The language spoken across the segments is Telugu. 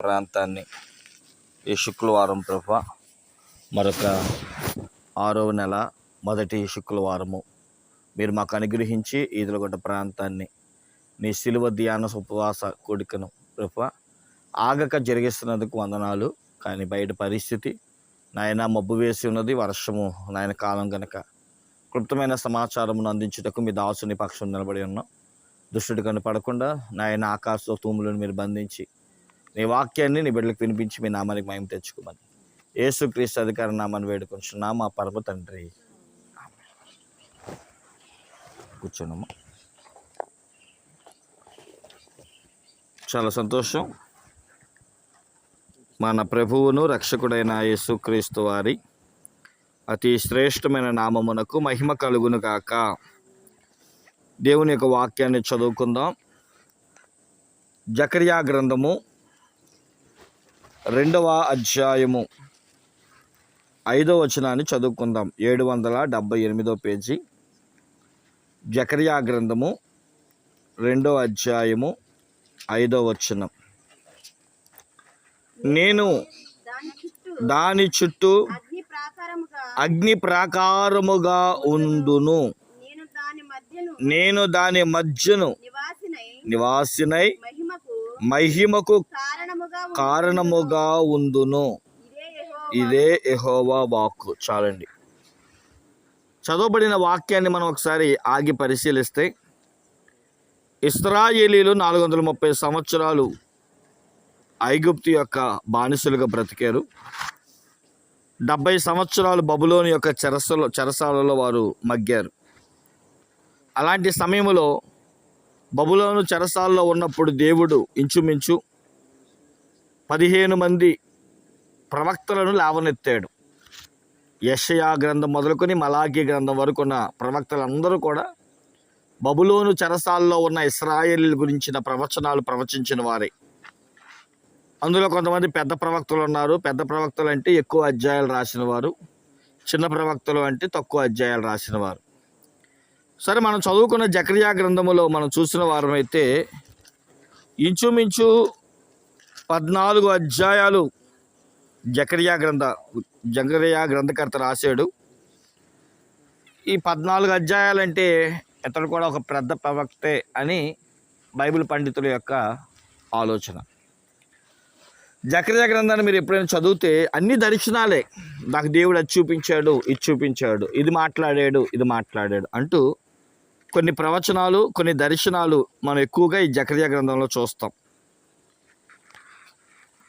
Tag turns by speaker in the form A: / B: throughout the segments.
A: ప్రాంతాన్ని ఈ శుక్రవారం ప్రభ మరొక ఆరవ నెల మొదటి శుక్రవారము. మీరు మాకు అనుగ్రహించి ఈదులగొండ ప్రాంతాన్ని నీ సిలువ ధ్యాన ఉపవాస కోడికను ప్రభ ఆగక జరిగిస్తున్నందుకు వందనాలు. కానీ బయట పరిస్థితి నాయన మబ్బు వేసి ఉన్నది వర్షము నాయన కాలం గనక క్లుప్తమైన సమాచారమును అందించుటకు మీ దాసుని పక్షం నిలబడి ఉన్నాం. దుష్టుడు కనపడకుండా నాయన ఆకాశ తూములను మీరు బంధించి నీ వాక్యాన్ని నీ బిడ్డలకు వినిపించి మీ నామానికి మయం తెచ్చుకోమని. యేసుక్రీస్తు అధికార నామాన్ని వేడుకుంటున్నా మా పరమ తండ్రి. కూర్చోనమ్మా చాలా సంతోషం. మన ప్రభువును రక్షకుడైన యేసుక్రీస్తు వారి అతి శ్రేష్టమైన నామమునకు మహిమ కలుగును కాక దేవుని యొక్క వాక్యాన్ని చదువుకుందాం. జకర్యా గ్రంథము రెండవ అధ్యాయము. ఐదో వచనాన్ని చదువుకుందాం. ఏడు వందల డెబ్బై ఎనిమిదో పేజీ. జకర్యా గ్రంథము రెండో అధ్యాయము ఐదో వచనం. నేను
B: దాని చుట్టూ అగ్ని ప్రాకారముగా
A: ఉండును.
B: నేను దాని మధ్యను నివాసినై మహిమకు కారణముగా
A: ఉందును
B: ఇదే
A: ఎహోవా వాక్కు. చాలండి. చదవబడిన వాక్యాన్ని మనం ఒకసారి ఆగి పరిశీలిస్తే ఇస్రాయేలీలు నాలుగు వందల ముప్పై సంవత్సరాలు ఐగుప్తు యొక్క బానిసలుగా బ్రతికారు. డెబ్బై సంవత్సరాలు బబులోని యొక్క చెరసలో చెరసాలలో వారు మగ్గారు. అలాంటి సమయంలో బబులోను చెరసాల్లో ఉన్నప్పుడు దేవుడు ఇంచుమించు పదిహేను మంది ప్రవక్తలను లేవనెత్తాడు. యషయా గ్రంథం మొదలుకొని మలాఖీ గ్రంథం వరకు ఉన్న ప్రవక్తలందరూ కూడా బబులోను చెరసాల్లో ఉన్న ఇస్రాయేల్ గురించిన ప్రవచనాలు ప్రవచించిన వారే. అందులో కొంతమంది పెద్ద ప్రవక్తలు ఉన్నారు. పెద్ద ప్రవక్తలు అంటే ఎక్కువ అధ్యాయాలు రాసిన వారు. చిన్న ప్రవక్తలు అంటే తక్కువ అధ్యాయాలు రాసిన వారు. సరే మనం చదువుకున్న జకరియా గ్రంథములో మనం చూసిన వారమైతే ఇంచుమించు పద్నాలుగు అధ్యాయాలు జకరియా గ్రంథ జకరియా గ్రంథకర్త రాశాడు. ఈ పద్నాలుగు అధ్యాయాలంటే ఇతడు కూడా ఒక పెద్ద ప్రవక్తే అని బైబిల్ పండితుల యొక్క ఆలోచన. జకరియా గ్రంథాన్ని మీరు ఎప్పుడైనా చదివితే అన్ని దర్శనాలే. నాకు దేవుడు అది చూపించాడు ఇది చూపించాడు ఇది మాట్లాడాడు ఇది మాట్లాడాడు అంటూ కొన్ని ప్రవచనాలు కొన్ని దర్శనాలు మనం ఎక్కువగా ఈ జకరియా గ్రంథంలో చూస్తాం.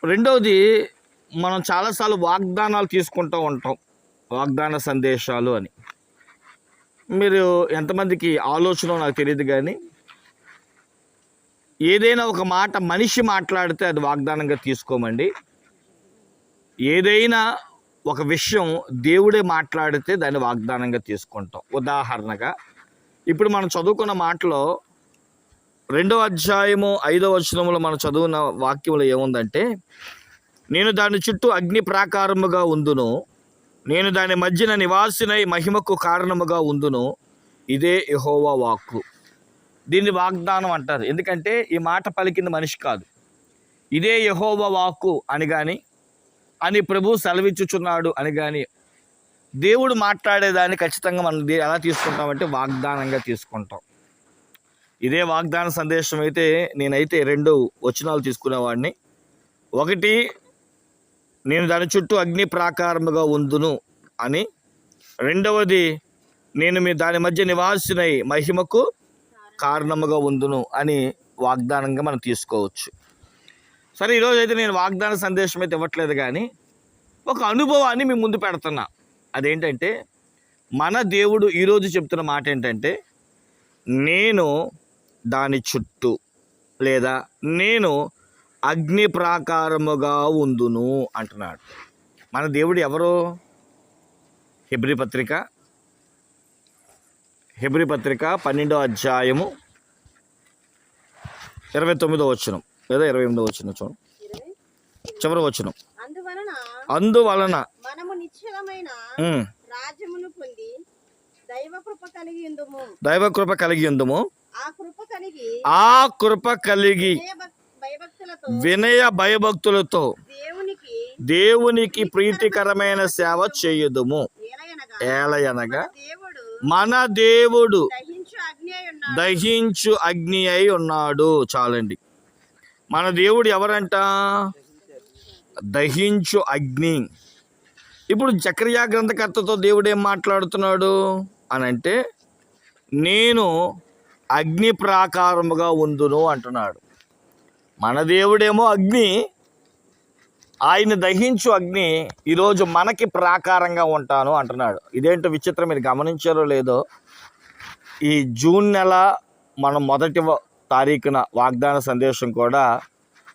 A: రెండవది మనం చాలాసార్లు వాగ్దానాలు తీసుకుంటూ ఉంటాం. వాగ్దాన సందేశాలు అని. మీరు ఎంతమందికి ఆలోచన నాకు తెలియదు కానీ ఏదైనా ఒక మాట మనిషి మాట్లాడితే అది వాగ్దానంగా తీసుకోమండి. ఏదైనా ఒక విషయం దేవుడే మాట్లాడితే దాన్ని వాగ్దానంగా తీసుకుంటాం. ఉదాహరణగా ఇప్పుడు మనం చదువుకున్న మాటలో రెండో అధ్యాయము ఐదో వచనంలో మనం చదువున్న వాక్యంలో ఏముందంటే నేను దాని చుట్టూ అగ్ని ప్రాకారముగా ఉందును. నేను దాని మధ్యన నివాసినై మహిమకు కారణముగా ఉందును. ఇదే యహోవా వాక్కు. దీన్ని వాగ్దానం అంటారు. ఎందుకంటే ఈ మాట పలికింది మనిషి కాదు. ఇదే యహోవా వాక్కు అని కానీ అని ప్రభు సెలవిచ్చుచున్నాడు అని కానీ దేవుడు మాట్లాడేదాన్ని ఖచ్చితంగా మనం ఎలా తీసుకుంటామంటే వాగ్దానంగా తీసుకుంటాం. ఇదే వాగ్దాన సందేశం అయితే నేనైతే రెండు వచనాలు తీసుకునేవాడిని. ఒకటి నేను దాని చుట్టూ అగ్ని ప్రాకారముగా ఉందును అని. రెండవది నేను మీ దాని మధ్య నివాసినై మహిమకు కారణముగా ఉందును అని వాగ్దానంగా మనం తీసుకోవచ్చు. సరే ఈరోజు అయితే నేను వాగ్దాన సందేశం అయితే ఇవ్వట్లేదు కానీ ఒక అనుభవాన్ని మీ ముందు పెడుతున్నా. అదేంటంటే మన దేవుడు ఈరోజు చెప్తున్న మాట ఏంటంటే నేను దాని చుట్టూ లేదా నేను అగ్ని ప్రాకారముగా ఉందును అంటున్నాడు. మన దేవుడు ఎవరు? హెబ్రి పత్రిక. హెబ్రి పత్రిక పన్నెండో అధ్యాయము ఇరవై తొమ్మిదో వచనం లేదా ఇరవై ఎనిమిదో వచనం చూడండి. చివరి వచనం.
B: అందువలన
A: ఉమ్,
B: రాజ్యమును పొంది దైవ కృప కలిగి ఉందుము.
A: దైవ కృప కలిగి ఉందము.
B: ఆ కృప కలిగి
A: ఆ కృప కలిగి వినయ భయభక్తులతో
B: దేవునికి
A: దేవునికి ప్రీతికరమైన సేవ చేయుదుము.
B: ఏలయనగా
A: మన దేవుడు
B: దహించు అగ్ని అయి ఉన్నాడు.
A: చాలండి. మన దేవుడు ఎవరంట? దహించు అగ్ని. ఇప్పుడు చక్రియా గ్రంథకర్తతో దేవుడేం మాట్లాడుతున్నాడు? అని అంటే నేను అగ్ని ప్రాకారముగా ఉందును అంటున్నాడు. మన దేవుడేమో అగ్ని. ఆయన దహించు అగ్ని ఈరోజు మనకి ప్రాకారంగా ఉంటాను అంటున్నాడు. ఇదేంటో విచిత్రం మీరు గమనించారో లేదో ఈ జూన్ నెల మనం మొదటి తారీఖున వాగ్దాన సందేశం కూడా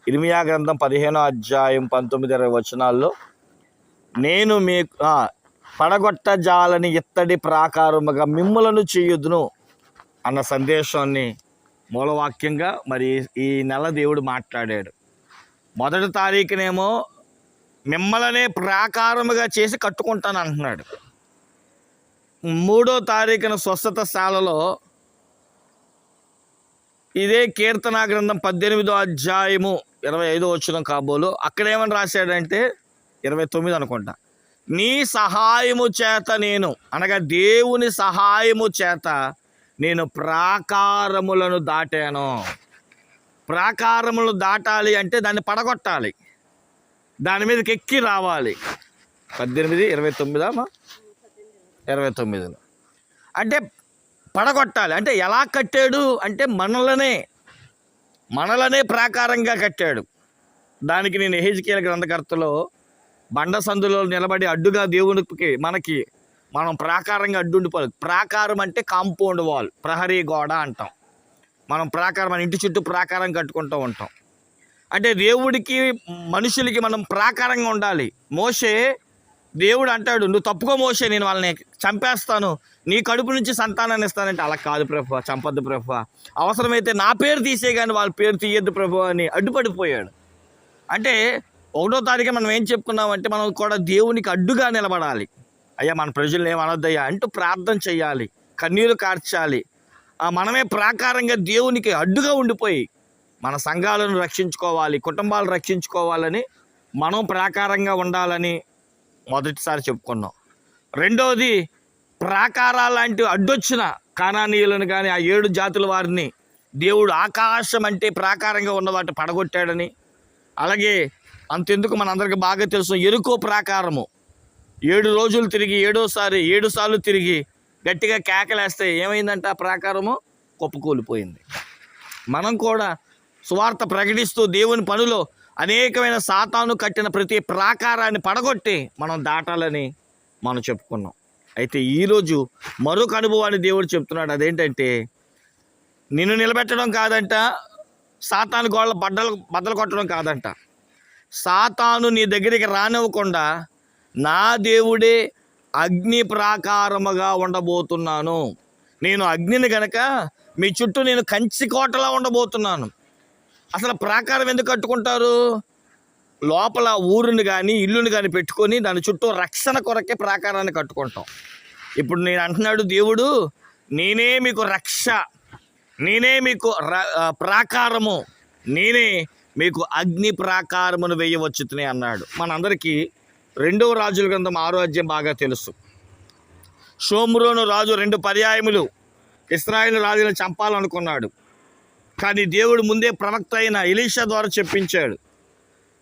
A: ఇర్మియా గ్రంథం పదిహేనో అధ్యాయం పంతొమ్మిది ఇరవై వచనాల్లో నేను మీకు పడగొట్ట జాలని ఇత్తడి ప్రాకారముగా మిమ్ములను చేయుదును అన్న సందేశాన్ని మూలవాక్యంగా మరి ఈ నెల దేవుడు మాట్లాడాడు. మొదటి తారీఖునేమో మిమ్మలనే ప్రాకారముగా చేసి కట్టుకుంటాను అంటున్నాడు మూడో తారీఖున స్వస్థత శాలలో ఇదే కీర్తనా గ్రంథం పద్దెనిమిదో అధ్యాయము ఇరవై ఐదో వచ్చిన కాబోలు. అక్కడేమని రాశాడంటే ఇరవై తొమ్మిది అనుకుంటా. నీ సహాయము చేత నేను అనగా దేవుని సహాయము చేత నేను ప్రాకారములను దాటాను. ప్రాకారములు దాటాలి అంటే దాన్ని పడగొట్టాలి. దాని మీదకి ఎక్కి రావాలి. పద్దెనిమిది ఇరవై తొమ్మిదా ఇరవై తొమ్మిదిలో అంటే పడగొట్టాలి. అంటే ఎలా కట్టాడు? అంటే మనలనే మనలనే ప్రాకారంగా కట్టాడు. దానికి నేను హెజ్కేల గ్రంథకర్తలో బండ సందులో నిలబడి అడ్డుగా దేవునికి మనకి మనం ప్రాకారంగా అడ్డుండిపోవాలి ప్రాకారం అంటే కాంపౌండ్ వాల్ ప్రహరీ గోడ అంటాం. మనం ప్రాకారం మన ఇంటి చుట్టూ ప్రాకారం కట్టుకుంటూ ఉంటాం. అంటే దేవుడికి మనుషులకి మనం ప్రాకారంగా ఉండాలి. మోషే దేవుడు అంటాడు నువ్వు తప్పుకో మోసే నేను వాళ్ళని చంపేస్తాను. నీ కడుపు నుంచి సంతానాన్ని ఇస్తానంటే అలా కాదు ప్రభు చంపద్దు ప్రభు. అవసరమైతే నా పేరు తీసే కానీ వాళ్ళ పేరు తీయద్దు ప్రభు అని అడ్డుపడిపోయాడు. అంటే ఒకటో తారీఖు మనం ఏం చెప్పుకున్నామంటే మనం కూడా దేవునికి అడ్డుగా నిలబడాలి. అయ్యా మన ప్రజలు ఏమనొద్దయ్యా అంటూ ప్రార్థన చేయాలి కన్నీరు కార్చాలి. మనమే ప్రాకారంగా దేవునికి అడ్డుగా ఉండిపోయి మన సంఘాలను రక్షించుకోవాలి కుటుంబాలు రక్షించుకోవాలని మనం ప్రాకారంగా ఉండాలని మొదటిసారి చెప్పుకున్నాం. రెండవది ప్రాకారాలాంటి అడ్డొచ్చిన కానానీయులను కానీ ఆ ఏడు జాతుల వారిని దేవుడు ఆకాశం అంటే ప్రాకారంగా ఉన్నవాటి పడగొట్టాడని. అలాగే అంతెందుకు మనందరికీ బాగా తెలుసు. ఎరుకో ప్రాకారము. ఏడు రోజులు తిరిగి ఏడోసారి ఏడు సార్లు తిరిగి గట్టిగా కేకలేస్తే ఏమైందంటే ఆ ప్రాకారము? కుప్పకూలిపోయింది. మనం కూడా సువార్త ప్రకటిస్తూ దేవుని పనిలో అనేకమైన సాతాను కట్టిన ప్రతి ప్రాకారాన్ని పడగొట్టి మనం దాటాలని మనం చెప్పుకున్నాం. అయితే ఈరోజు మరొక అనుభవాన్ని దేవుడు చెప్తున్నాడు. అదేంటంటే నిన్ను నిలబెట్టడం కాదంట సాతాను గోళ్ళ బద్దలు బద్దలు కొట్టడం కాదంట. సాతాను నీ దగ్గరికి రానివ్వకుండా నా దేవుడే అగ్ని ప్రాకారముగా ఉండబోతున్నాను. నేను అగ్నిని గనక మీ చుట్టూ నేను కంచి కోటలా ఉండబోతున్నాను. అసలు ప్రాకారం ఎందుకు కట్టుకుంటారు? లోపల ఊరుని కానీ ఇల్లుని కానీ పెట్టుకొని దాని చుట్టూ రక్షణ కొరకే ప్రాకారాన్ని కట్టుకుంటాం. ఇప్పుడు నేను అంటున్నాడు దేవుడు నేనే మీకు రక్ష నేనే మీకు ప్రాకారము నేనే మీకు అగ్ని ప్రాకారమును వేయవచ్చుతునే అన్నాడు. మనందరికీ రెండవ రాజుల గ్రంథం ఆరోగ్యం బాగా తెలుసు. షోమ్రోను రాజు రెండు పర్యాయములు ఇస్రాయిల్ రాజులను చంపాలనుకున్నాడు. కానీ దేవుడు ముందే ప్రవక్త అయిన ఎలీషా ద్వారా చెప్పించాడు.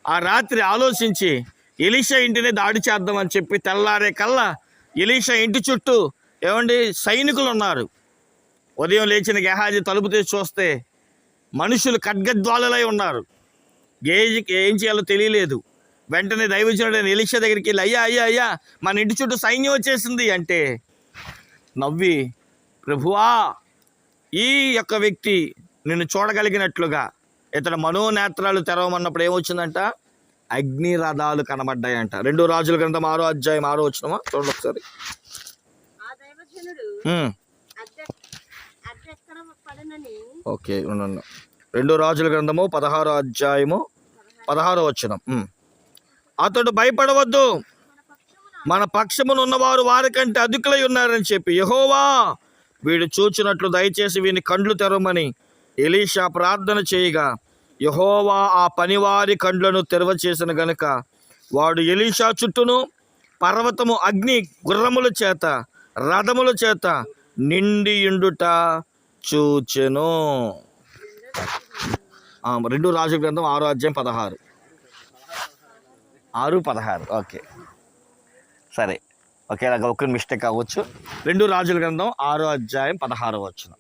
A: ఆ రాత్రి ఆలోచించి ఎలీషా ఇంటిని దాడి చేద్దామని చెప్పి తెల్లారే కల్లా ఎలీషా ఇంటి చుట్టూ ఏమండి సైనికులు ఉన్నారు ఉదయం లేచిన గెహాజీ తలుపు తీసి చూస్తే మనుషులు ఖడ్గద్వాలలై ఉన్నారు. గేజికి ఏం చేయాలో తెలియలేదు. వెంటనే దైవజనుడైన ఎలీషా దగ్గరికి వెళ్ళి అయ్యా అయ్యా అయ్యా మన ఇంటి చుట్టూ సైన్యం వచ్చేసింది అంటే నవ్వి ప్రభువా ఈ యొక్క వ్యక్తి నిన్ను చూడగలిగినట్లుగా ఇతడు మనోనేత్రాలు తెరవమన్నప్పుడు ఏమొచ్చిందంట? అగ్ని రథాలు కనబడ్డాయంట. రెండు రాజుల గ్రంథం ఆరో అధ్యాయం ఆరో వచ్చినమా చూడండి ఒకసారి. ఓకే రెండు రాజుల గ్రంథము పదహారో అధ్యాయము పదహారో వచ్చిన అతడు భయపడవద్దు. మన పక్షమునున్నవారు వారికంటే అధికులై ఉన్నారని చెప్పి యహోవా వీడు చూచినట్లు దయచేసి వీని కండ్లు తెరవమని ఎలీషా ప్రార్థన చేయగా యహోవా ఆ పనివారి కండ్లను తెరవ చేసిన గనుక వాడు ఎలీషా చుట్టూను పర్వతము అగ్ని గుర్రముల చేత రథముల చేత నిండి ఇండుట చూచెను. రెండు రాజు గ్రంథం ఆరో అధ్యాయం పదహారు. ఆరు పదహారు. ఓకే. సరే. ఓకే ఇలాగ ఒక మిస్టేక్ అవ్వచ్చు రెండు రాజుల గ్రంథం ఆరో అధ్యాయం పదహారు వచ్చిన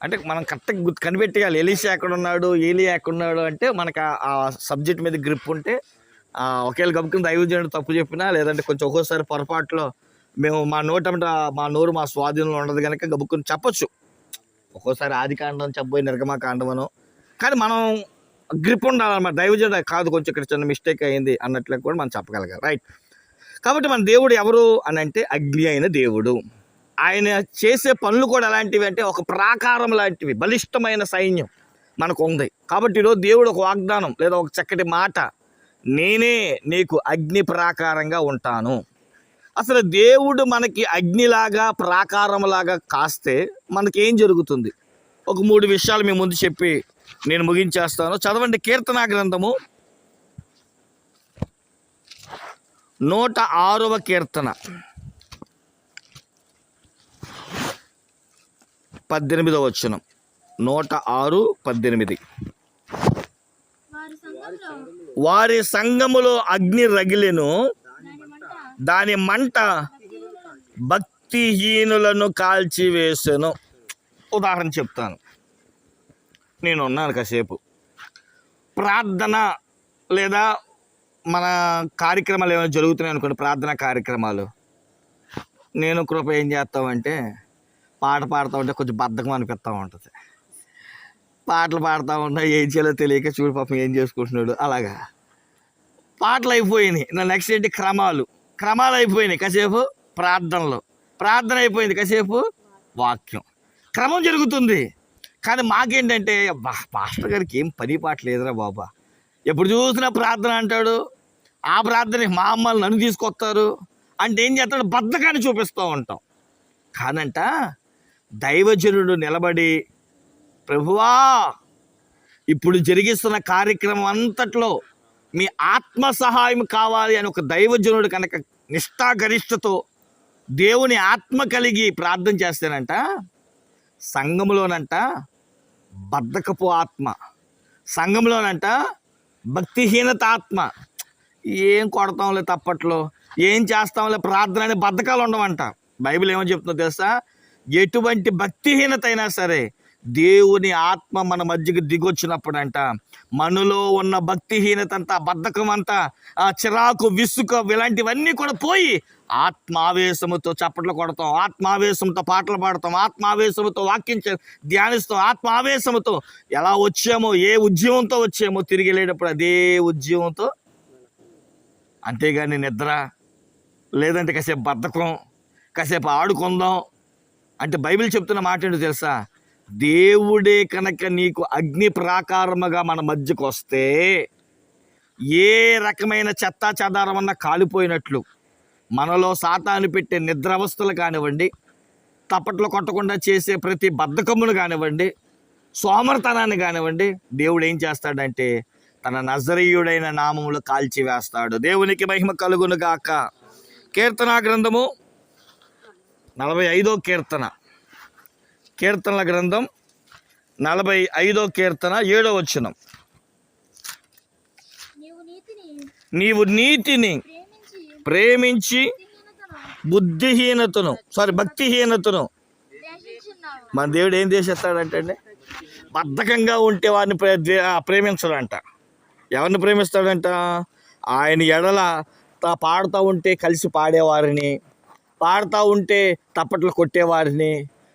A: అంటే మనం కరెక్ట్గా గుర్తు కనిపెట్టేయాలి ఎలీషా ఎక్కడ ఉన్నాడు ఏలి ఎక్కడ ఉన్నాడు అంటే మనకు ఆ- సబ్జెక్ట్ మీద గ్రిప్ ఉంటే ఆ, ఒకేలా గబుకుని దైవజనుడు తప్పు చెప్పినా లేదంటే కొంచెం ఒక్కోసారి పొరపాటులో మేము మా నోటమిట మా నోరు మా స్వాధీనంలో ఉండదు కనుక గబుక్కుని చెప్పొచ్చు. ఒక్కోసారి ఆది కాండం చెప్పబోయి నిర్గమా కాండమను కానీ మనం గ్రిప్ ఉండాలన్నమాట. దైవజన కాదు కొంచెం ఇక్కడ చిన్న మిస్టేక్ అయింది అన్నట్లు కూడా మనం చెప్పగలగాలి. రైట్ కాబట్టి మన దేవుడు ఎవరు అని అంటే అగ్ని అయిన దేవుడు. ఆయన చేసే పనులు కూడా ఎలాంటివి అంటే ఒక ప్రాకారం లాంటివి బలిష్టమైన సైన్యం మనకు ఉంది. కాబట్టి ఈరోజు దేవుడు ఒక వాగ్దానం లేదా ఒక చక్కటి మాట నేనే నీకు అగ్ని ప్రాకారంగా ఉంటాను. అసలు దేవుడు మనకి అగ్నిలాగా ప్రాకారంలాగా కాస్తే మనకేం జరుగుతుంది? ఒక మూడు విషయాలు మీ ముందు చెప్పి నేను ముగించేస్తాను. చదవండి కీర్తనా గ్రంథము. నూట ఆరవ కీర్తన. పద్దెనిమిదవ వచనం. నూట ఆరు పద్దెనిమిది.
C: వారి
A: సంగములో సంఘములో అగ్ని రగిలెను.
C: దాని మంట
A: దాని మంట భక్తిహీనులను కాల్చివేసెను. ఉదాహరణ చెప్తాను. నేను ఉన్నాను కాసేపు. ప్రార్థన లేదా మన కార్యక్రమాలు ఏమైనా జరుగుతున్నాయి అనుకోండి ప్రార్థన కార్యక్రమాలు. నేను కృప ఏం చేస్తామంటే పాట పాడుతూ ఉంటే కొంచెం బద్ధకం అనిపిస్తూ ఉంటుంది. పాటలు పాడుతూ ఉంటా ఏం చేయాలో తెలియక చూడు పాపం ఏం చేసుకుంటున్నాడు అలాగా. పాటలు అయిపోయినాయి. నా నెక్స్ట్ ఏంటి? క్రమాలు. క్రమాలు అయిపోయినాయి కాసేపు ప్రార్థనలు. ప్రార్థన అయిపోయింది కాసేపు వాక్యం. క్రమం జరుగుతుంది. కానీ మాకేంటంటే అబ్బా పాస్టర్ గారికి ఏం పని పాట లేదురా బాబా. ఎప్పుడు చూసినా ప్రార్థన అంటాడు. ఆ ప్రార్థనకి మా అమ్మాలు నన్ను తీసుకొస్తారు. అంటే ఏం చేస్తాడు? బద్ధకాన్ని చూపిస్తూ ఉంటాం. కాదంట దైవజనుడు నిలబడి ప్రభువా ఇప్పుడు జరిగిస్తున్న కార్యక్రమం అంతట్లో మీ ఆత్మ సహాయం కావాలి అని ఒక దైవజనుడు కనుక నిష్ఠాగరిష్టతో దేవుని ఆత్మ కలిగి ప్రార్థన చేస్తానంట సంఘములోనంట బద్ధకపు ఆత్మ. సంఘంలోనంట భక్తిహీనత ఆత్మ ఏం కొడతాంలే తప్పట్లో? ఏం చేస్తాంలే? ప్రార్థన అనే బద్ధకాలు ఉండవంట బైబిల్ ఏమో చెప్తుందో తెలుసా? ఎటువంటి భక్తిహీనత అయినా సరే దేవుని ఆత్మ మన మధ్యకి దిగొచ్చినప్పుడంట. మనలో ఉన్న భక్తిహీనత అంతా బద్ధకం అంతా ఆ చిరాకు విసుక ఇలాంటివన్నీ కూడా పోయి ఆత్మావేశముతో చప్పట్లు కొడతాం ఆత్మావేశంతో పాటలు పాడతాం ఆత్మావేశముతో వాక్యం ధ్యానిస్తాం ఆత్మావేశముతో ఎలా వచ్చామో ఏ ఉద్యమంతో వచ్చామో తిరిగి వెళ్ళేటప్పుడు అదే ఉద్యమంతో అంతేగాని నిద్ర లేదంటే కాసేపు బద్ధకం కాసేపు ఆడుకుందాం. అంటే బైబిల్ చెప్తున్న మాట ఏంటో తెలుసా? దేవుడే కనుక నీకు అగ్ని ప్రాకారముగా మన మధ్యకు వస్తే ఏ రకమైన చెత్తా చెదారమన్నా కాలిపోయినట్లు. మనలో సాతాను పెట్టే నిద్రావస్థలు కానివ్వండి తప్పట్లు కొట్టకుండా చేసే ప్రతి బద్ధకమును కానివ్వండి సోమరతనాన్ని కానివ్వండి దేవుడు ఏం చేస్తాడంటే తన నజరీయుడైన నామములు కాల్చివేస్తాడు. దేవునికి మహిమ కలుగును గాక కీర్తనా గ్రంథము నలభై ఐదో కీర్తన. కీర్తనల గ్రంథం నలభై ఐదో కీర్తన ఏడో వచనం.
C: నీవు నీతిని ప్రేమించి
A: బుద్ధిహీనతను సారీ భక్తిహీనతను. మన దేవుడు ఏం చేసేస్తాడంటే బద్ధకంగా ఉంటే వారిని ప్రేమించడంట. ఎవరిని ప్రేమిస్తాడంట? ఆయన ఎడల తా పాడుతూ ఉంటే కలిసి పాడేవారిని పాడుతూ ఉంటే తప్పట్లు కొట్టేవారిని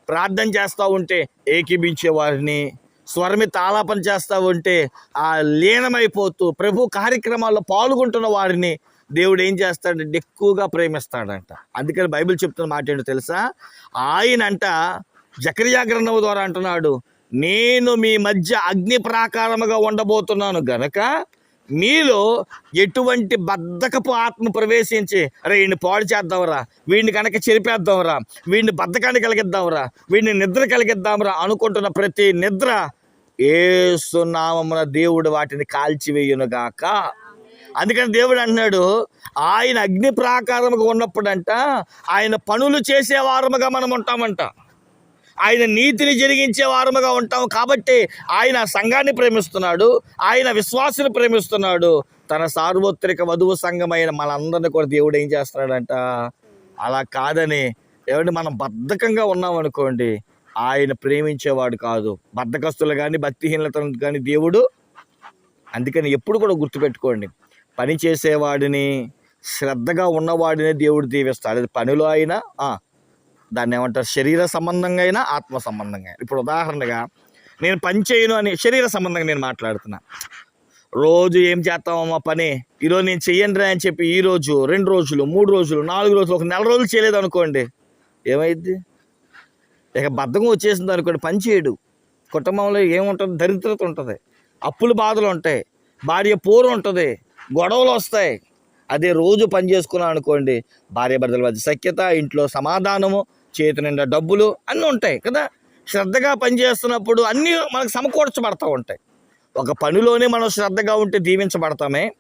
A: ప్రార్థన చేస్తూ ఉంటే ఏకీభించేవారిని స్వరమి తాళాపన చేస్తూ ఉంటే ఆ లీనమైపోతూ ప్రభు కార్యక్రమాల్లో పాల్గొంటున్న వారిని దేవుడు ఏం చేస్తాడంటే ఎక్కువగా ప్రేమిస్తాడంట. అందుకని బైబిల్ చెప్తున్న మాట ఏంటో తెలుసా? ఆయనంట అంట గ్రంథము ద్వారా అంటున్నాడు నేను మీ మధ్య అగ్ని ప్రాకారముగా ఉండబోతున్నాను గనక మీలో ఎటువంటి బద్ధకపు ఆత్మ ప్రవేశించి అరే వీడిని పాడు చేద్దాంరా వీడిని కనుక చెరిపేద్దాంరా వీడిని బద్ధకాన్ని కలిగిద్దాంరా వీడిని నిద్ర కలిగిద్దాంరా అనుకుంటున్న ప్రతి నిద్ర ఏసునామమున దేవుడు వాటిని కాల్చివేయునుగాక. అందుకని దేవుడు అన్నాడు ఆయన అగ్ని ప్రాకారముగా ఉన్నప్పుడంట ఆయన పనులు చేసే వారముగా మనం ఉంటామంట ఆయన నీతిని జరిగించే వారముగా ఉంటాం కాబట్టి ఆయన సంఘాన్ని ప్రేమిస్తున్నాడు ఆయన విశ్వాసుని ప్రేమిస్తున్నాడు. తన సార్వత్రిక వధువు సంఘమైన మనందరిని కూడా దేవుడు ఏం చేస్తున్నాడంట? అలా కాదని ఏమంటే మనం బద్ధకంగా ఉన్నాం అనుకోండి ఆయన ప్రేమించేవాడు కాదు. బద్ధకస్తులు కానీ భక్తిహీనతను కానీ దేవుడు. అందుకని ఎప్పుడు కూడా గుర్తుపెట్టుకోండి పని చేసేవాడిని శ్రద్ధగా ఉన్నవాడిని దేవుడు దీవిస్తాడు. అది పనిలో అయినా దాన్ని ఏమంటారు శరీర సంబంధంగా అయినా ఆత్మ సంబంధంగా. ఇప్పుడు ఉదాహరణగా నేను పని చేయను అని శరీర సంబంధంగా నేను మాట్లాడుతున్నా. రోజు ఏం చేస్తామమ్మా పని? ఈరోజు నేను చెయ్యను రా అని చెప్పి ఈ రోజు రెండు రోజులు మూడు రోజులు నాలుగు రోజులు ఒక నెల రోజులు చేయలేదు అనుకోండి ఏమైద్ది? ఇక బద్ధకం వచ్చేసింది అనుకోండి పని చేయడు. కుటుంబంలో ఏముంటుంది? దరిద్రత ఉంటుంది. అప్పులు బాధలు ఉంటాయి. భార్య పోరు ఉంటుంది. గొడవలు వస్తాయి. అదే రోజు పని చేసుకున్నాం అనుకోండి భార్య భర్తల మధ్య సఖ్యత ఇంట్లో సమాధానము చేతి నిండా డబ్బులు అన్నీ ఉంటాయి కదా. శ్రద్ధగా పనిచేస్తున్నప్పుడు అన్నీ మనకు సమకూర్చబడతా ఉంటాయి. ఒక పనిలోనే మనం శ్రద్ధగా ఉంటే దీవించబడతామే.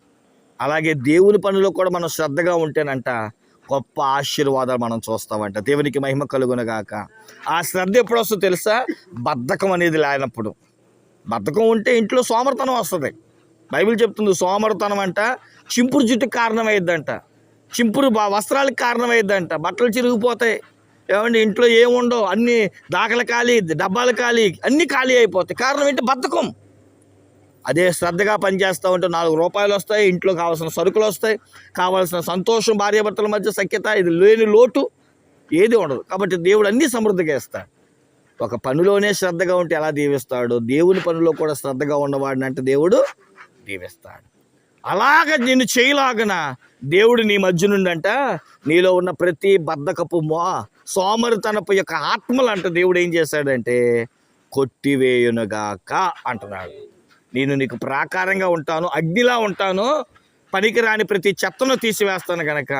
A: అలాగే దేవుని పనిలో కూడా మనం శ్రద్ధగా ఉంటేనంట గొప్ప ఆశీర్వాదాలు మనం చూస్తామంట. దేవునికి మహిమ కలుగునగాక. ఆ శ్రద్ధ ఎప్పుడు వస్తుందో తెలుసా? బద్ధకం అనేది లేనప్పుడు. బద్ధకం ఉంటే ఇంట్లో సోమర్తనం వస్తుంది. బైబిల్ చెప్తుంది సోమర్తనం అంట చింపురు జుట్టుకు కారణమైద్దంట. చింపురు బా వస్త్రాలకు కారణమైద్దంట. బట్టలు చిరిగిపోతాయి. ఏమండి ఇంట్లో ఏముండవు? అన్ని దాఖలు ఖాళీ డబ్బాలు ఖాళీ అన్నీ ఖాళీ అయిపోతాయి. కారణం ఏంటి? బద్ధకం. అదే శ్రద్ధగా పనిచేస్తూ ఉంటే నాలుగు రూపాయలు వస్తాయి ఇంట్లో కావాల్సిన సరుకులు వస్తాయి కావాల్సిన సంతోషం భార్యాభర్తల మధ్య సఖ్యత ఇది లేని లోటు ఏది ఉండదు. కాబట్టి దేవుడు అన్నీ సమృద్ధిగా ఇస్తాడు ఒక పనిలోనే శ్రద్ధగా ఉంటే ఎలా దీవిస్తాడు? దేవుని పనిలో కూడా శ్రద్ధగా ఉన్నవాడిని అంటే దేవుడు దీవిస్తాడు. అలాగ నేను చేయలాగన దేవుడు నీ మధ్య నుండంట నీలో ఉన్న ప్రతి బద్ధకపు మో సోమరితనపు యొక్క ఆత్మలు అంట దేవుడు ఏం చేశాడంటే కొట్టివేయునుగాక అంటున్నాడు. నేను నీకు ప్రాకారంగా ఉంటాను అగ్నిలా ఉంటాను పనికిరాని ప్రతి చెత్తను తీసివేస్తాను గనక.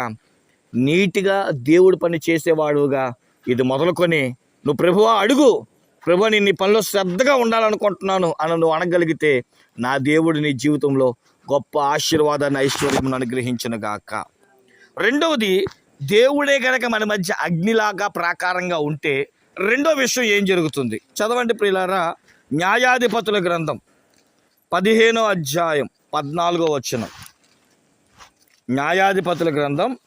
A: నీట్గా దేవుడు పని చేసేవాడుగా. ఇది మొదలుకొని నువ్వు ప్రభువా అడుగు. ప్రభు నేను నీ పనిలో శ్రద్ధగా ఉండాలనుకుంటున్నాను అని నువ్వు అనగలిగితే నా దేవుడు నీ జీవితంలో గొప్ప ఆశీర్వాదాన్ని ఐశ్వర్యం అనుగ్రహించిన గాక రెండవది దేవుడే గనక మన మధ్య అగ్నిలాగా ప్రాకారంగా ఉంటే రెండో విషయం ఏం జరుగుతుంది? చదవండి ప్రియులారా న్యాయాధిపతుల గ్రంథం పదిహేనో అధ్యాయం పద్నాలుగో వచనం. న్యాయాధిపతుల గ్రంథం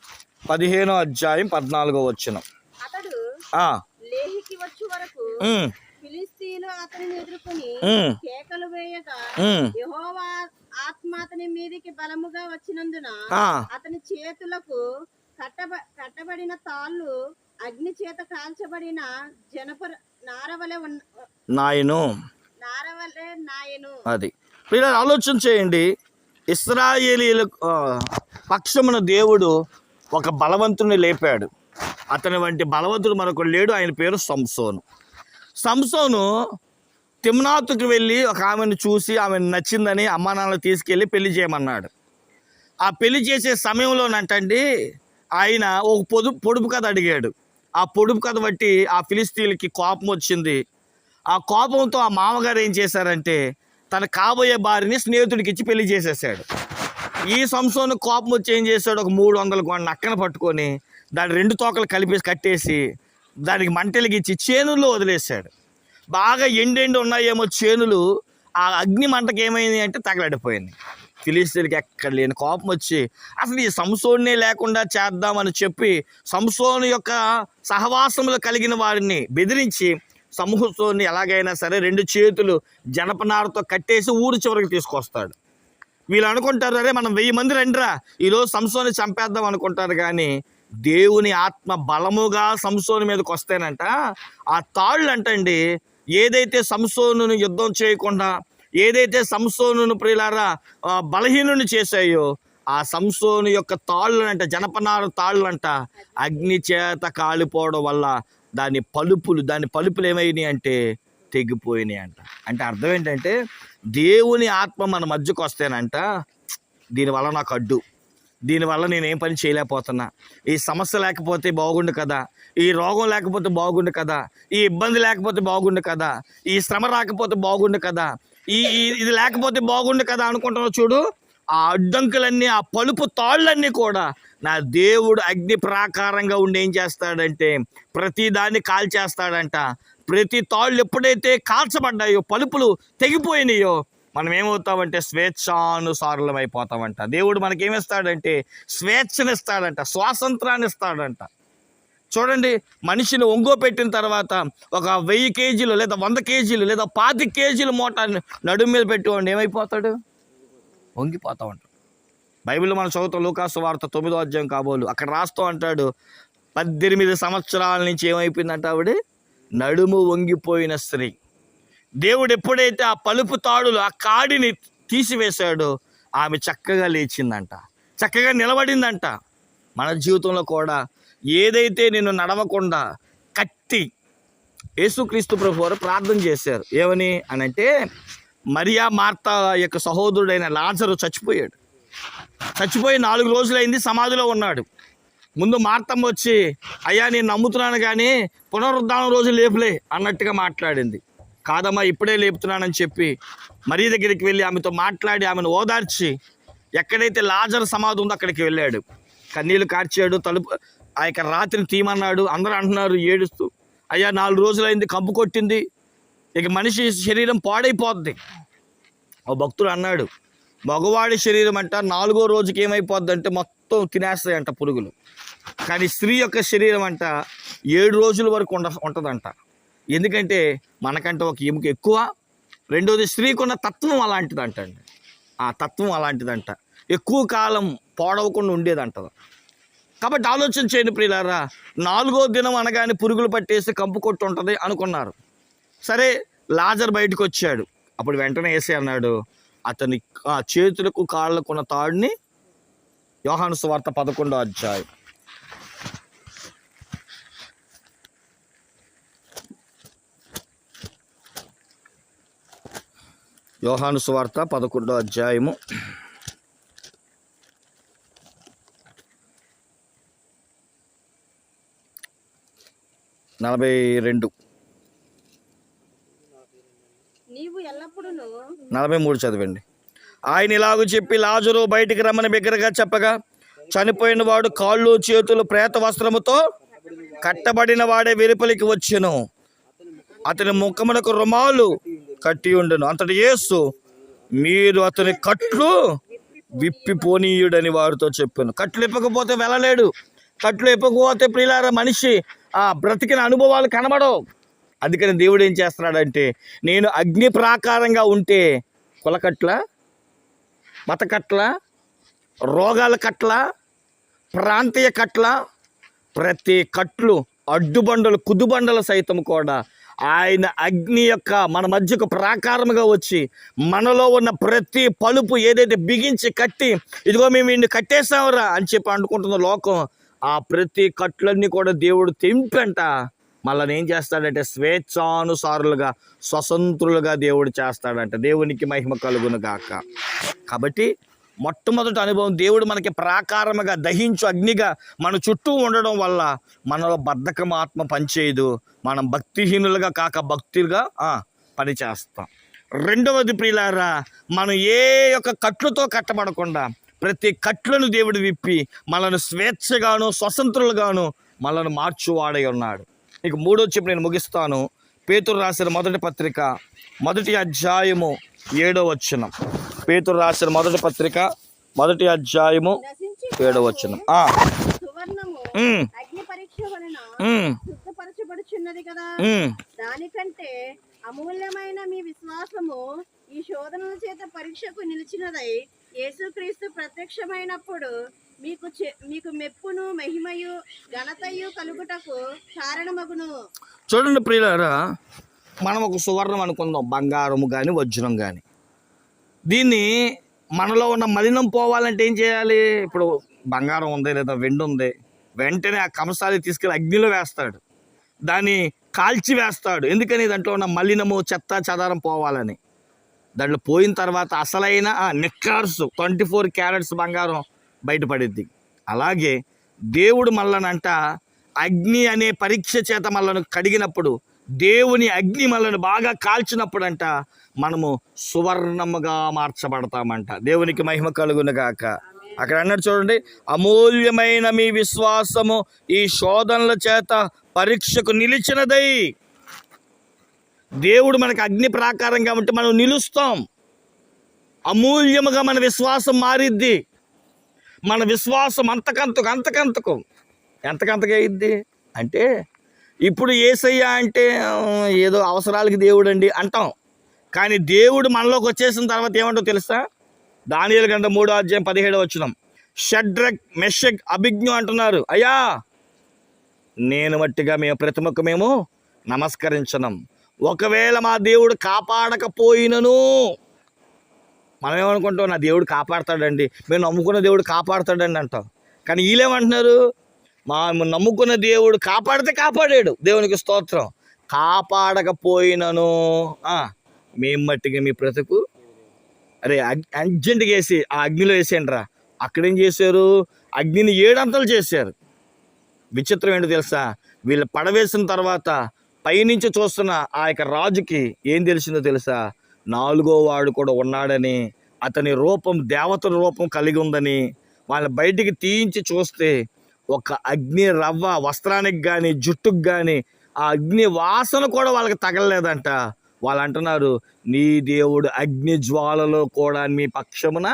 A: పదిహేనో అధ్యాయం పద్నాలుగో వచనం.
B: ఆత్మ అతని మీదికి బలముగా వచ్చినందున అతని చేతులకు కట్టబ కట్టబడిన తాళ్ళు అగ్ని చేత కాల్చబడిన జనప నారవలె ఉన్న
A: నాయను.
B: నారవలె నాయను.
A: అది. మీరు ఆలోచన చేయండి. ఇస్రాయేలీల పక్షమున దేవుడు ఒక బలవంతుని లేపాడు. అతని వంటి బలవంతుడు మరొకడు లేడు. ఆయన పేరు సంసోను. సంసోను తిమ్నాతుకు వెళ్ళి ఒక ఆమెను చూసి ఆమెను నచ్చిందని అమ్మా నాన్న తీసుకెళ్ళి పెళ్ళి చేయమన్నాడు. ఆ పెళ్ళి చేసే సమయంలోనంటండి ఆయన ఒక పొదు పొడుపు కథ అడిగాడు. ఆ పొడుపు కథ బట్టి ఆ ఫిలిస్తీన్లకి కోపం వచ్చింది. ఆ కోపంతో ఆ మామగారు ఏం చేశారంటే తన కాబోయే భార్యని స్నేహితుడికి ఇచ్చి పెళ్ళి చేసేసాడు. ఈ సంసోను కోపం వచ్చి ఏం చేశాడు? ఒక మూడు వందల కొండ నక్కన పట్టుకొని దాని రెండు తోకలు కలిపేసి కట్టేసి దానికి మంటలకి ఇచ్చి చేనుల్లో వదిలేశాడు. బాగా ఎండెండు ఉన్నాయేమో చేనులు ఆ అగ్ని మంటకి ఏమైంది అంటే తగలడిపోయింది. ఫిలిస్తీన్కి ఎక్కడ లేని కోపం వచ్చి అసలు ఈ సంసోన్నే లేకుండా చేద్దామని చెప్పి సంసోను యొక్క సహవాసములు కలిగిన వారిని బెదిరించి సంసోన్ని ఎలాగైనా సరే రెండు చేతులు జనపనారతో కట్టేసి ఊరు చివరికి తీసుకొస్తాడు. వీళ్ళు అనుకుంటారు అరే మనం వెయ్యి మంది రండిరా ఈరోజు సంసోని చంపేద్దాం అనుకుంటారు కానీ దేవుని ఆత్మ బలముగా సంసోని మీదకి వస్తేనంట ఆ తాళ్ళు అంటండి ఏదైతే సంసోను యుద్ధం చేయకుండా ఏదైతే సంసోను ప్రియులారా బలహీనుని చేశాయో ఆ సంసోను యొక్క తాళ్ళంట జనపనార తాళ్ళంట అగ్ని చేత కాలిపోవడం వల్ల దాని పలుపులు దాని పలుపులు ఏమైనాయి అంటే తెగిపోయినాయి అంట. అంటే అర్థం ఏంటంటే దేవుని ఆత్మ మన మధ్యకు వస్తేనంట దీనివల్ల నాకు అడ్డు. దీనివల్ల నేను ఏం పని చేయలేకపోతున్నా. ఈ సమస్య లేకపోతే బాగుండు కదా. ఈ రోగం లేకపోతే బాగుండు కదా. ఈ ఇబ్బంది లేకపోతే బాగుండు కదా. ఈ శ్రమ రాకపోతే బాగుండు కదా. ఈ ఇది లేకపోతే బాగుండు కదా అనుకుంటున్నావు చూడు. ఆ అడ్డంకులన్నీ ఆ పలుపు తాళ్ళన్నీ కూడా నా దేవుడు అగ్ని ప్రాకారంగా ఉండి ఏం చేస్తాడంటే ప్రతి దాన్ని కాల్చేస్తాడంట. ప్రతి తాళ్ళు ఎప్పుడైతే కాల్చబడ్డాయో పలుపులు తెగిపోయినాయో మనం ఏమవుతామంటే స్వేచ్ఛానుసారులం అయిపోతామంట. దేవుడు మనకేమిస్తాడంటే స్వేచ్ఛనిస్తాడంట స్వాతంత్రాన్ని ఇస్తాడంట చూడండి మనిషిని ఒంగో పెట్టిన తర్వాత ఒక వెయ్యి కేజీలు లేదా వంద కేజీలు లేదా పాతి కేజీలు మోటార్ని నడుము మీద పెట్టుకోండి ఏమైపోతాడు? వంగిపోతా ఉంటాడు. బైబిల్ మనం చదువుతాం లూకాసు వార్త తొమ్మిదో అధ్యాయం కాబోలు. అక్కడ రాస్తూ అంటాడు పద్దెనిమిది సంవత్సరాల నుంచి ఏమైపోయిందంట ఆవిడ? నడుము వంగిపోయిన స్త్రీ. దేవుడు ఎప్పుడైతే ఆ పలుపు తాడులు ఆ కాడిని తీసివేశాడో ఆమె చక్కగా లేచిందంట. చక్కగా నిలబడిందంట. మన జీవితంలో కూడా ఏదైతే నేను నడవకుండా కట్టి యేసుక్రీస్తు ప్రభు వారు ప్రార్థన చేశారు. ఏమని అని అంటే మరియా మార్త యొక్క సహోదరుడైన లాజరు చచ్చిపోయాడు. చచ్చిపోయి నాలుగు రోజులైంది సమాధిలో ఉన్నాడు. ముందు మార్తమ్మ వచ్చి అయ్యా నేను నమ్ముతున్నాను కానీ పునరుద్ధానం రోజు లేపులే అన్నట్టుగా మాట్లాడింది. కాదమ్మా ఇప్పుడే లేపుతున్నానని చెప్పి మరీ దగ్గరికి వెళ్ళి ఆమెతో మాట్లాడి ఆమెను ఓదార్చి ఎక్కడైతే లాజర్ సమాధి ఉందో అక్కడికి వెళ్ళాడు. కన్నీళ్ళు కార్చాడు తలుపు ఆ యొక్క రాత్రిని తీయమన్నాడు అందరూ అంటున్నారు ఏడుస్తూ. అయ్యా నాలుగు రోజులైంది కంపు కొట్టింది. ఇక మనిషి శరీరం పాడైపోద్ది. ఓ భక్తుడు అన్నాడు మగవాడి శరీరం అంట నాలుగో రోజుకి ఏమైపోద్ది అంటే మొత్తం తినేస్తాయంట పురుగులు. కానీ స్త్రీ యొక్క శరీరం అంట ఏడు రోజుల వరకు ఉండ ఉంటుందంట. ఎందుకంటే మనకంటే ఒక ఎముక ఎక్కువ. రెండోది స్త్రీకున్న తత్వం అలాంటిదంట అండి ఆ తత్వం అలాంటిదంట. ఎక్కువ కాలం పాడవకుండా ఉండేదంట. కాబట్టి ఆలోచన చేయండి ప్రియులారా. నాలుగో దినం అనగానే పురుగులు పట్టేసి కంపు కొట్టు ఉంటుంది అనుకున్నారు. సరే లాజర్ బయటకు వచ్చాడు అప్పుడు వెంటనే వేసి అన్నాడు అతని ఆ చేతులకు కాళ్ళకు ఉన్న తాడుని యోహాను సువార్త పదకొండో అధ్యాయం. యోహాను సువార్త పదకొండో అధ్యాయము. నలభై రెండు. నలభై మూడు చదవండి. ఆయన ఇలాగ చెప్పి లాజరు బయటికి రమ్మని బిగ్గరగా చెప్పగా చనిపోయిన వాడు కాళ్ళు చేతులు ప్రేత వస్త్రముతో కట్టబడిన వాడే వెలుపలికి వచ్చెను. అతని ముఖమునకు రుమాలు కట్టి ఉండెను. అంతటి యేసు మీరు అతని కట్లు విప్పిపోనీయుడని వారితో చెప్పాను. కట్లు ఇప్పకపోతే వెళ్ళలేడు. కట్లు ఇప్పకపోతే ప్రియులార మనిషి బ్రతికిన అనుభవాలు కనబడవు. అందుకని దేవుడు ఏం చేస్తున్నాడంటే నేను అగ్ని ప్రాకారంగా ఉంటే కులకట్ల మతకట్ల రోగాల కట్ల ప్రాంతీయ కట్ల ప్రతి కట్లు అడ్డుబండలు కుదుబండలు సైతం కూడా ఆయన అగ్ని యొక్క మన మధ్యకు ప్రాకారముగా వచ్చి మనలో ఉన్న ప్రతి పలుపు ఏదైతే బిగించి కట్టి ఇదిగో మేము వీడిని కట్టేసావురా అని చెప్పి అనుకుంటుందో లోకం ఆ ప్రతి కట్లన్నీ కూడా దేవుడు తెంపంట. మళ్ళీ ఏం చేస్తాడంటే స్వేచ్ఛానుసారులుగా స్వతంత్రులుగా దేవుడు చేస్తాడంట. దేవునికి మహిమ కలుగును గాక. కాబట్టి మొట్టమొదటి అనుభవం దేవుడు మనకి ప్రాకారముగా దహించు అగ్నిగా మన చుట్టూ ఉండడం వల్ల మనలో బద్ధకం ఆత్మ పనిచేయదు. మనం భక్తిహీనులుగా కాక భక్తులుగా పనిచేస్తాం. రెండవది ప్రియులారా మనం ఏ యొక్క కట్లతో కట్టబడకుండా ప్రతి కట్లను దేవుడు విప్పి మనను స్వేచ్ఛగాను స్వతంత్రులుగాను మనల్ని మార్చువాడై ఉన్నాడు. ఇక మూడో చెప్పి నేను ముగిస్తాను. పేతురు రాసిన మొదటి పత్రిక మొదటి అధ్యాయము ఏడో వచనం. పేతురు రాసిన మొదటి పత్రిక మొదటి అధ్యాయము ఏడో వచనం.
B: దానికంటే అమూల్యమైన మీ విశ్వాసము ఈ శోధనల చేత పరీక్షకు నిలిచినదై యేసుక్రీస్తు ప్రత్యక్షమైనప్పుడు మీకు చె- మీకు మెప్పును మహిమయు ఘనతయు కలుగుటకు కారణమగును.
A: చూడండి ప్రియులారా. మనం ఒక సువర్ణం అనుకుందాం బంగారము కానీ వజ్రం కానీ దీన్ని మనలో ఉన్న మలినం పోవాలంటే ఏం చేయాలి? ఇప్పుడు బంగారం ఉంది లేదా వెండి ఉంది వెంటనే ఆ కంసాలి తీసుకెళ్ళి అగ్నిలో వేస్తాడు. దాన్ని కాల్చి వేస్తాడు. ఎందుకని? దాంట్లో ఉన్న మలినము చెత్త చెదారం పోవాలని. దాంట్లో పోయిన తర్వాత అసలైన నిక్కార్స్ ట్వంటీ ఫోర్ క్యారెట్స్ బంగారం బయటపడిద్ది. అలాగే దేవుడు మల్లనంట అగ్ని అనే పరీక్ష చేత మళ్ళను కడిగినప్పుడు దేవుని అగ్ని మనల్ని బాగా కాల్చినప్పుడంట మనము సువర్ణముగా మార్చబడతామంట. దేవునికి మహిమ కలుగునుగాక అక్కడ అన్నట్టు చూడండి అమూల్యమైన మీ విశ్వాసము ఈ శోధనల చేత పరీక్షకు నిలిచినదై దేవుడు మనకు అగ్ని ప్రాకారం కాబట్టి మనం నిలుస్తాం. అమూల్యముగా మన విశ్వాసం మారిద్ది. మన విశ్వాసం అంతకంతకు అంతకంతకు. ఎంతకంతకు అయ్యిద్ది అంటే ఇప్పుడు ఏసయ్య అంటే ఏదో అవసరాలకి దేవుడు అండి అంటాం. కానీ దేవుడు మనలోకి వచ్చేసిన తర్వాత ఏమంటో తెలుసా? దానియలు గంట మూడో అధ్యాయం పదిహేడు వచ్చినాం షడ్రక్ మెషక్ అభిజ్ఞు అంటున్నారు. అయ్యా నేను మట్టిగా మేము ప్రతిమకు మేము నమస్కరించడం ఒకవేళ మా దేవుడు కాపాడకపోయినను. మనం ఏమనుకుంటాం నా దేవుడు కాపాడతాడండి. మేము నమ్ముకున్న దేవుడు కాపాడతాడండి అంటాం. కానీ వీళ్ళేమంటున్నారు మా నమ్ముకున్న దేవుడు కాపాడితే కాపాడాడు. దేవునికి స్తోత్రం. కాపాడకపోయినను. మేము మట్టిగా మీ బ్రతుకు. అరే అగ్- అర్జెంటుగా వేసి ఆ అగ్నిలో వేసేయండి రా అక్కడేం చేశారు? అగ్నిని ఏడంతలు చేశారు. విచిత్రం ఏంటో తెలుసా? వీళ్ళు పడవేసిన తర్వాత పైనుంచి చూస్తున్న ఆ యొక్క రాజుకి ఏం తెలిసిందో తెలుసా? నాలుగో వాడు కూడా ఉన్నాడని అతని రూపం దేవతల రూపం కలిగి ఉందని వాళ్ళ బయటికి తీయించి చూస్తే ఒక అగ్ని రవ్వ వస్త్రానికి కానీ జుట్టుకు కానీ ఆ అగ్ని వాసన కూడా వాళ్ళకి తగలలేదంట. వాళ్ళు అంటున్నారు నీ దేవుడు అగ్ని జ్వాలలో కూడా మీ పక్షమున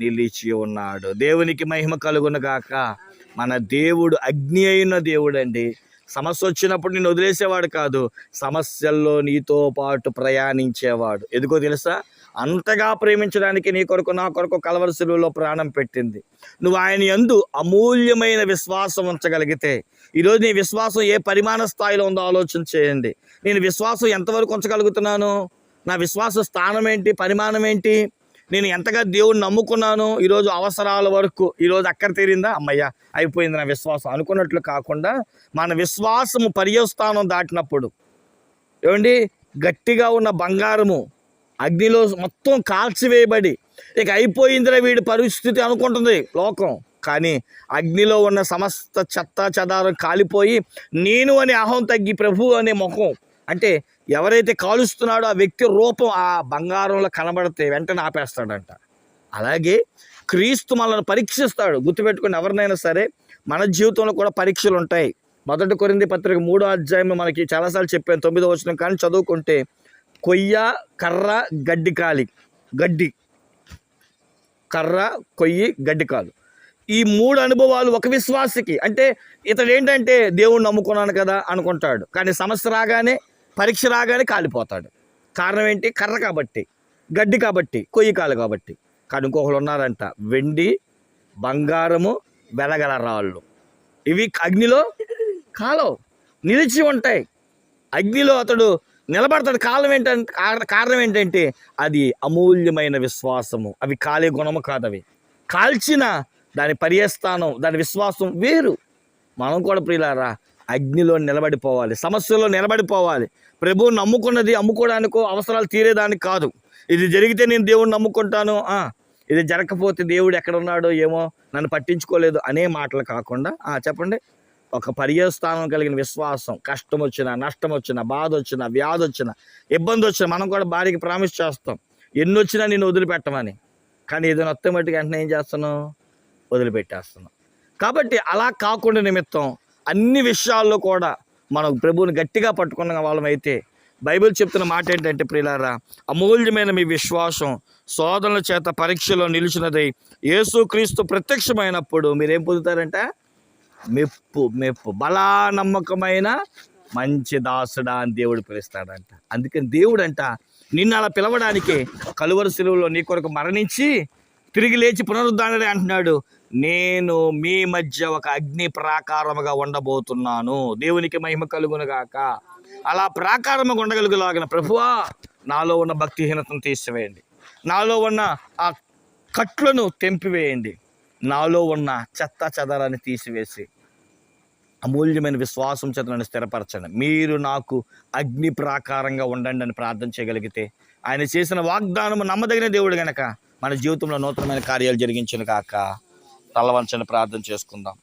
A: నిలిచి ఉన్నాడు. దేవునికి మహిమ కలుగునగాక మన దేవుడు అగ్ని అయిన దేవుడు అండి సమస్య వచ్చినప్పుడు నేను వదిలేసేవాడు కాదు. సమస్యల్లో నీతో పాటు ప్రయాణించేవాడు. ఎందుకో తెలుసా? అంతగా ప్రేమించడానికి నీ కొరకు నా కొరకు కలవరసులో ప్రాణం పెట్టింది. నువ్వు ఆయన ఎందు అమూల్యమైన విశ్వాసం ఉంచగలిగితే ఈరోజు నీ విశ్వాసం ఏ పరిమాణ స్థాయిలో ఉందో ఆలోచన చేయండి. నేను విశ్వాసం ఎంతవరకు ఉంచగలుగుతున్నాను? నా విశ్వాస స్థానం ఏంటి? పరిమాణం ఏంటి? నేను ఎంతగా దేవుడిని నమ్ముకున్నాను ఈరోజు అవసరాల వరకు ఈరోజు అక్కడ తీరిందా? అమ్మయ్య అయిపోయింది నా విశ్వాసం. అనుకున్నట్లు కాకుండా మన విశ్వాసము పర్యవస్థానం దాటినప్పుడు ఏమండి? గట్టిగా ఉన్న బంగారము అగ్నిలో మొత్తం కాల్చివేయబడి ఇక అయిపోయిందిరా వీడి పరిస్థితి అనుకుంటుంది లోకం. కానీ అగ్నిలో ఉన్న సమస్త చెత్త చెదారం కాలిపోయి నేను అనే అహం తగ్గి ప్రభు అనే ముఖం అంటే ఎవరైతే కాలుస్తున్నాడో ఆ వ్యక్తి రూపం ఆ బంగారంలో కనబడితే వెంటనే ఆపేస్తాడంట. అలాగే క్రీస్తు మనల్ని పరీక్షిస్తాడు. గుర్తుపెట్టుకుని ఎవరినైనా సరే మన జీవితంలో కూడా పరీక్షలు ఉంటాయి. మొదటి కొరింది పత్రిక మూడో అధ్యాయం మనకి చాలాసార్లు చెప్పాను తొమ్మిదో వచ్చిన కానీ చదువుకుంటే కొయ్య కర్ర గడ్డి కాలి. గడ్డి. కర్ర కొయ్యి గడ్డి కాలు. ఈ మూడు అనుభవాలు ఒక విశ్వాసకి. అంటే ఇతడు ఏంటంటే దేవుణ్ణి నమ్ముకున్నాను కదా అనుకుంటాడు. కానీ సమస్య రాగానే పరీక్ష రాగానే కాలిపోతాడు. కారణం ఏంటి? కర్ర కాబట్టి గడ్డి కాబట్టి కొయ్యి కాలు కాబట్టి. కానీ ఇంకొకరు ఉన్నారంట వెండి బంగారము వెలగల రాళ్ళు. ఇవి అగ్నిలో కాలవు. నిలిచి ఉంటాయి. అగ్నిలో అతడు నిలబడతాడు. కాలం ఏంటంటే కారణం ఏంటంటే అది అమూల్యమైన విశ్వాసము. అవి కాలే గుణము కాదవి. కాల్చిన దాని పర్యస్థానం దాని విశ్వాసం వేరు. మనం కూడా ప్రియులారా అగ్నిలో నిలబడిపోవాలి సమస్యలో నిలబడిపోవాలి. ప్రభు నమ్ముకున్నది అమ్ముకోవడానికో అవసరాలు తీరేదానికి కాదు. ఇది జరిగితే నేను దేవుడిని నమ్ముకుంటాను. ఇది జరగకపోతే దేవుడు ఎక్కడ ఉన్నాడో ఏమో నన్ను పట్టించుకోలేదు అనే మాటలు కాకుండా చెప్పండి. ఒక పర్యస్థానం కలిగిన విశ్వాసం కష్టం వచ్చినా నష్టం వచ్చినా బాధ వచ్చినా వ్యాధి వచ్చినా ఇబ్బంది వచ్చినా మనం కూడా భార్యకి ప్రామిస్ చేస్తాం. ఎన్ని వచ్చినా నేను వదిలిపెట్టమని. కానీ ఏదైనా వస్తే మట్టుకు వెంటనే ఏం చేస్తాను వదిలిపెట్టేస్తున్నాం కాబట్టి అలా కాకుండా నిమిత్తం అన్ని విషయాల్లో కూడా మనం ప్రభువుని గట్టిగా పట్టుకున్న వాళ్ళమైతే బైబిల్ చెప్తున్న మాట ఏంటంటే ప్రియులారా అమూల్యమైన మీ విశ్వాసం శోధనల చేత పరీక్షలో నిలిచినది యేసుక్రీస్తు ప్రత్యక్షమైనప్పుడు మీరేం పొందుతారంట? మెప్పు మెప్పు బలా నమ్మకమైన మంచి దాసుడా అని దేవుడు పిలుస్తాడంట. అందుకని దేవుడంట నిన్ను అలా పిలవడానికి కలువరు సెలువులో నీ కొరకు మరణించి తిరిగి లేచి పునరుద్ధానుడే అంటున్నాడు. నేను మీ మధ్య ఒక అగ్ని ప్రాకారముగా ఉండబోతున్నాను. దేవునికి మహిమ కలుగునుగాక అలా ప్రాకారముగా ఉండగలుగులాగిన ప్రభువా నాలో ఉన్న భక్తిహీనతను తీసివేయండి. నాలో ఉన్న ఆ కట్లను తెంపివేయండి. నాలో ఉన్న చెత్త చెదరాన్ని తీసివేసి అమూల్యమైన విశ్వాసం చేత నన్ను స్థిరపరచండి. మీరు నాకు అగ్ని ప్రాకారంగా ఉండండి అని ప్రార్థన చేయగలిగితే ఆయన చేసిన వాగ్దానము నమ్మదగిన దేవుడు గనక మన జీవితంలో నూతనమైన కార్యాలు జరిగించిన కాక తలవంచని ప్రార్థన చేసుకుందాం.